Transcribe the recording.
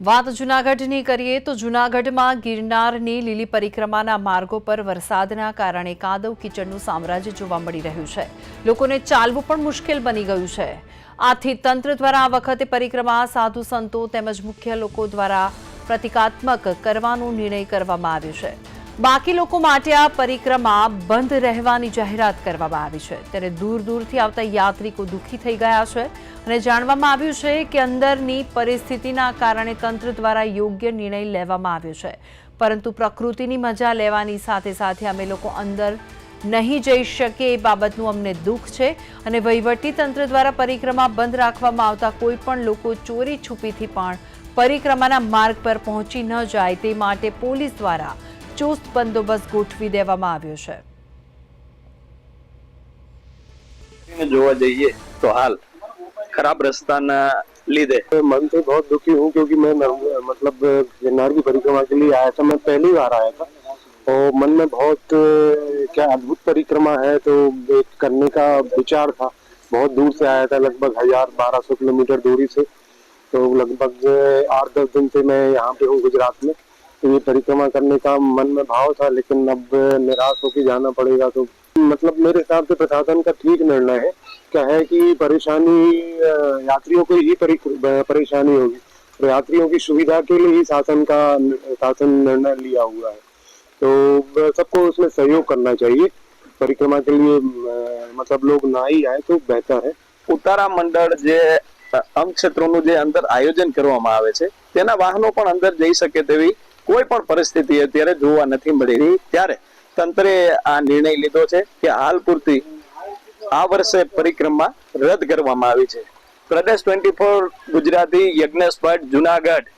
વાત જૂનાગઢની કરીએ તો જૂનાગઢમાં ગિરનારની લીલી પરિક્રમાના માર્ગો પર વરસાદના કારણે કાદવ કિચડનું સામ્રાજ્ય જોવા મળી રહ્યું છે. લોકોને ચાલવું પણ મુશ્કેલ બની ગયું છે. આથી તંત્ર દ્વારા આ વખતે પરિક્રમા સાધુ સંતો તેમજ મુખ્ય લોકો દ્વારા પ્રતિકાત્મક કરવાનો નિર્ણય કરવામાં આવ્યો છે. બાકી લોકો માટે આ પરિક્રમા બંધ રહેવાની જાહેરાત કરવામાં આવી છે. ત્યારે દૂર દૂરથી આવતા યાત્રિકો દુઃખી થઈ ગયા છે અને જાણવામાં આવ્યું છે કે અંદરની પરિસ્થિતિના કારણે તંત્ર દ્વારા યોગ્ય નિર્ણય લેવામાં આવ્યો છે. પરંતુ પ્રકૃતિની મજા લેવાની સાથે સાથે અમે લોકો અંદર નહીં જઈ શકીએ એ બાબતનું અમને દુઃખ છે અને વહીવટી તંત્ર દ્વારા પરિક્રમા બંધ રાખવામાં આવતા કોઈ પણ લોકો ચોરી છુપીથી પણ પરિક્રમાના માર્ગ પર પહોંચી ન જાય તે માટે પોલીસ દ્વારા ચુસ્ત બંદોબસ્ત ગોઠવી દેવામાં આવ્યો છે ને જોવા જઈએ તો હાલ खराब रास्ता લીધે मन से बहुत दुखी हूँ क्योंकि मैं नर्म- मतलब गिरनार की परिक्रमा के लिए आया था मैं पहली बार आया था और मन में बहुत अ, क्या अद्भुत परिक्रमा है तो एक करने का विचार था बहुत दूर से आया था लगभग हजार बारह सौ किलोमीटर दूरी से तो लगभग आठ दस दिन से मैं यहाँ पे हूँ गुजरात में तो ये परिक्रमा करने का मन में भाव था लेकिन अब निराश होकर जाना पड़ेगा तो मतलब मेरे हिसाब से प्रशासन का ठीक निर्णय है क्या है कि परेशानी अ, यात्रियों को ही परि- परेशानी होगी तो यात्रियों की सुविधा के लिए ही शासन का शासन निर्णय लिया हुआ है तो अ, सबको उसमें सहयोग करना चाहिए परिक्रमा के लिए अ, मतलब लोग ना ही आए तो बेहतर है ઉતારા મંડળ જે અંગ ક્ષેત્રોનું જે અંદર આયોજન કરવામાં આવે છે તેના વાહનો પણ અંદર જઈ શકે તેવી કોઈ પણ પરિસ્થિતિ અત્યારે જોવા નથી મળી રહી. ત્યારે તંત્રે આ નિર્ણય લીધો છે કે હાલ પૂરતી આ વર્ષે પરિક્રમા રદ કરવામાં આવી છે. પ્રદેશ ટ્વેન્ટી ફોર ગુજરાતી યજ્ઞ ભટ્ટ જુનાગઢ